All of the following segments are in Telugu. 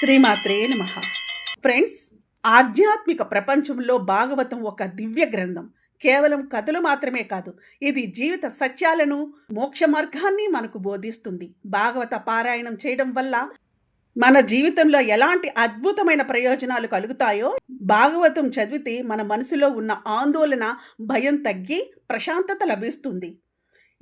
శ్రీమాత్రే నమ. ఫ్రెండ్స్ ఆధ్యాత్మిక ప్రపంచంలో భాగవతం ఒక దివ్య గ్రంథం. కేవలం కథలు మాత్రమే కాదు ఇది జీవిత సత్యాలను మోక్ష మార్గాన్ని మనకు బోధిస్తుంది. భాగవత పారాయణం చేయడం వల్ల మన జీవితంలో ఎలాంటి అద్భుతమైన ప్రయోజనాలు కలుగుతాయో భాగవతం చదివితే మన మనసులో ఉన్న ఆందోళన భయం తగ్గి ప్రశాంతత లభిస్తుంది.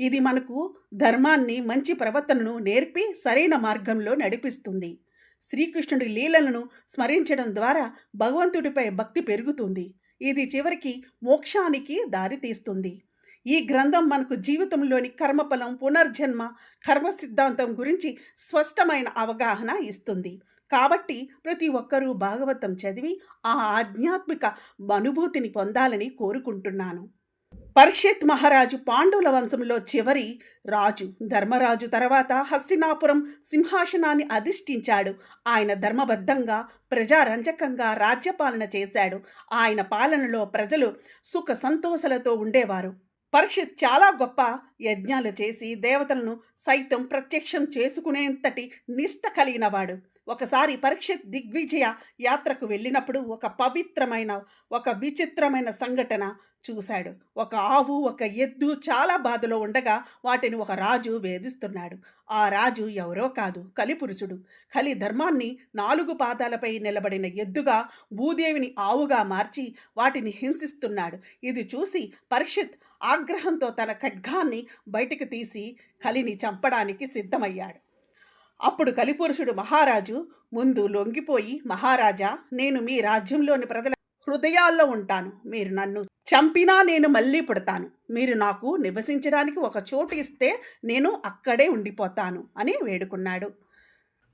ఇది మనకు ధర్మాన్ని మంచి ప్రవర్తనను నేర్పి సరైన మార్గంలో నడిపిస్తుంది. శ్రీకృష్ణుడి లీలలను స్మరించడం ద్వారా భగవంతుడిపై భక్తి పెరుగుతుంది. ఇది చివరికి మోక్షానికి దారితీస్తుంది ఈ గ్రంథం మనకు జీవితంలోని కర్మఫలం పునర్జన్మ కర్మ సిద్ధాంతం గురించి స్పష్టమైన అవగాహన ఇస్తుంది. కాబట్టి ప్రతి ఒక్కరూ భాగవతం చదివి ఆ ఆధ్యాత్మిక అనుభూతిని పొందాలని కోరుకుంటున్నాను. పరీక్షిత్ మహారాజు పాండవుల వంశంలో చివరి రాజు ధర్మరాజు తర్వాత హస్తినాపురం సింహాసనాన్ని అధిష్ఠించాడు. ఆయన ధర్మబద్ధంగా ప్రజారంజకంగా రాజ్యపాలన చేశాడు. ఆయన పాలనలో ప్రజలు సుఖ సంతోషాలతో ఉండేవారు. పరీక్షిత్ చాలా గొప్ప యజ్ఞాలు చేసి దేవతలను సైతం ప్రత్యక్షం చేసుకునేంతటి నిష్ట కలిగినవాడు. ఒకసారి పరీక్షిత్ దిగ్విజయ యాత్రకు వెళ్ళినప్పుడు ఒక పవిత్రమైన ఒక విచిత్రమైన సంఘటన చూశాడు. ఒక ఆవు ఒక ఎద్దు చాలా బాధలో ఉండగా వాటిని ఒక రాజు వేధిస్తున్నాడు. ఆ రాజు ఎవరో కాదు కలిపురుషుడు. కలి ధర్మాన్ని నాలుగు పాదాలపై నిలబడిన ఎద్దుగా భూదేవిని ఆవుగా మార్చి వాటిని హింసిస్తున్నాడు. ఇది చూసి పరీక్షిత్ ఆగ్రహంతో తన ఖడ్గాన్ని బయటకు తీసి కలిని చంపడానికి సిద్ధమయ్యాడు. అప్పుడు కలిపురుషుడు మహారాజు ముందు లొంగిపోయి మహారాజా నేను మీ రాజ్యంలోని ప్రజల హృదయాల్లో ఉంటాను. మీరు నన్ను చంపినా నేను మళ్ళీ పుడతాను. మీరు నాకు నివసించడానికి ఒక చోటు ఇస్తే నేను అక్కడే ఉండిపోతాను అని వేడుకున్నాడు.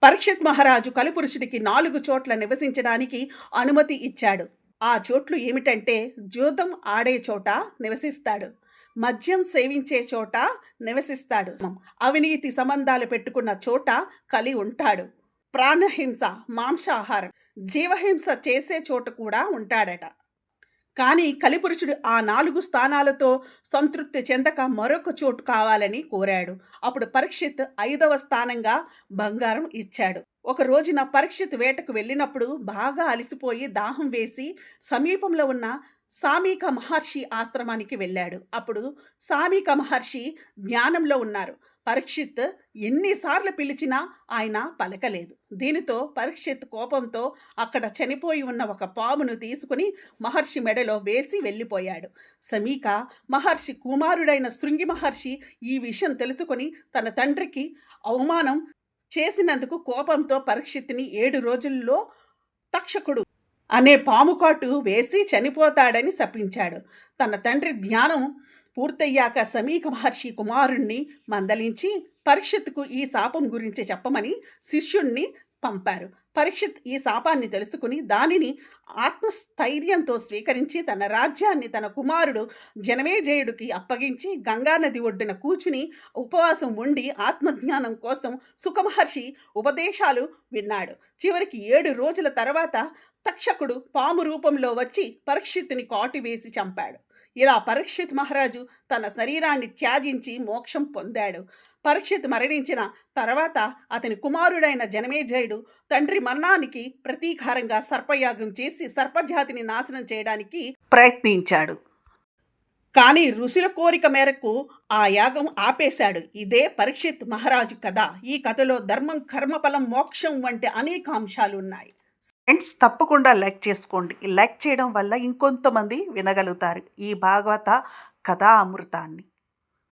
పరీక్షిత్ మహారాజు కలిపురుషుడికి నాలుగు చోట్ల నివసించడానికి అనుమతి ఇచ్చాడు. ఆ చోట్లు ఏమిటంటే జూతం ఆడే చోట నివసిస్తాడు. మద్యం సేవించే చోట నివసిస్తాడు. అవినీతి సంబంధాలు పెట్టుకున్న చోట కలి ఉంటాడు. ప్రాణహింస మాంసాహారం జీవహింస చేసే చోట కూడా ఉంటాడట. కానీ కలిపురుషుడు ఆ నాలుగు స్థానాలతో సంతృప్తి చెందక మరొక చోటు కావాలని కోరాడు. అప్పుడు పరీక్షిత్ ఐదవ స్థానంగా బంగారం ఇచ్చాడు. ఒక రోజున పరీక్షిత్ వేటకు వెళ్ళినప్పుడు బాగా అలసిపోయి దాహం వేసి సమీపంలో ఉన్న సామీక మహర్షి ఆశ్రమానికి వెళ్ళాడు. అప్పుడు సామీక మహర్షి జ్ఞానంలో ఉన్నారు. పరీక్షిత్ ఎన్నిసార్లు పిలిచినా ఆయన పలకలేదు. దీనితో పరీక్షిత్ కోపంతో అక్కడ చనిపోయి ఉన్న ఒక పామును తీసుకుని మహర్షి మెడలో వేసి వెళ్ళిపోయాడు. సమీక మహర్షి కుమారుడైన శృంగి మహర్షి ఈ విషయం తెలుసుకొని తన తండ్రికి అవమానం చేసినందుకు కోపంతో పరీక్షిత్ని ఏడు రోజుల్లో తక్షకుడు అనే పాముకాటు వేసి చనిపోతాడని శపించాడు. తన తండ్రి ధ్యానం పూర్తయ్యాక సమీక మహర్షి కుమారుణ్ణి మందలించి పరీక్షత్తుకు ఈ శాపం గురించి చెప్పమని శిష్యుణ్ణి పంపారు. పరీక్షిత్ ఈ శాపాన్ని తెలుసుకుని దానిని ఆత్మస్థైర్యంతో స్వీకరించి తన రాజ్యాన్ని తన కుమారుడు జనమేజయుడికి అప్పగించి గంగానది ఒడ్డున కూర్చుని ఉపవాసం ఉండి ఆత్మజ్ఞానం కోసం సుఖమహర్షి ఉపదేశాలు విన్నాడు. చివరికి ఏడు రోజుల తర్వాత తక్షకుడు పాము రూపంలో వచ్చి పరీక్షిత్తుని కాటివేసి చంపాడు. ఇలా పరీక్షిత్ మహారాజు తన శరీరాన్ని త్యాజించి మోక్షం పొందాడు. పరీక్షిత్ మరణించిన తర్వాత అతని కుమారుడైన జనమేజయుడు తండ్రి మరణానికి ప్రతీకారంగా సర్పయాగం చేసి సర్పజాతిని నాశనం చేయడానికి ప్రయత్నించాడు. కానీ ఋషుల కోరిక మేరకు ఆ యాగం ఆపేశాడు. ఇదే పరీక్షిత్ మహారాజు కథ. ఈ కథలో ధర్మం కర్మఫలం మోక్షం వంటి అనేక అంశాలు ఉన్నాయి. ఫ్రెండ్స్ తప్పకుండా లైక్ చేసుకోండి. లైక్ చేయడం వల్ల ఇంకొంతమంది వినగలుగుతారు. ఈ భాగవత కథా అమృతాన్ని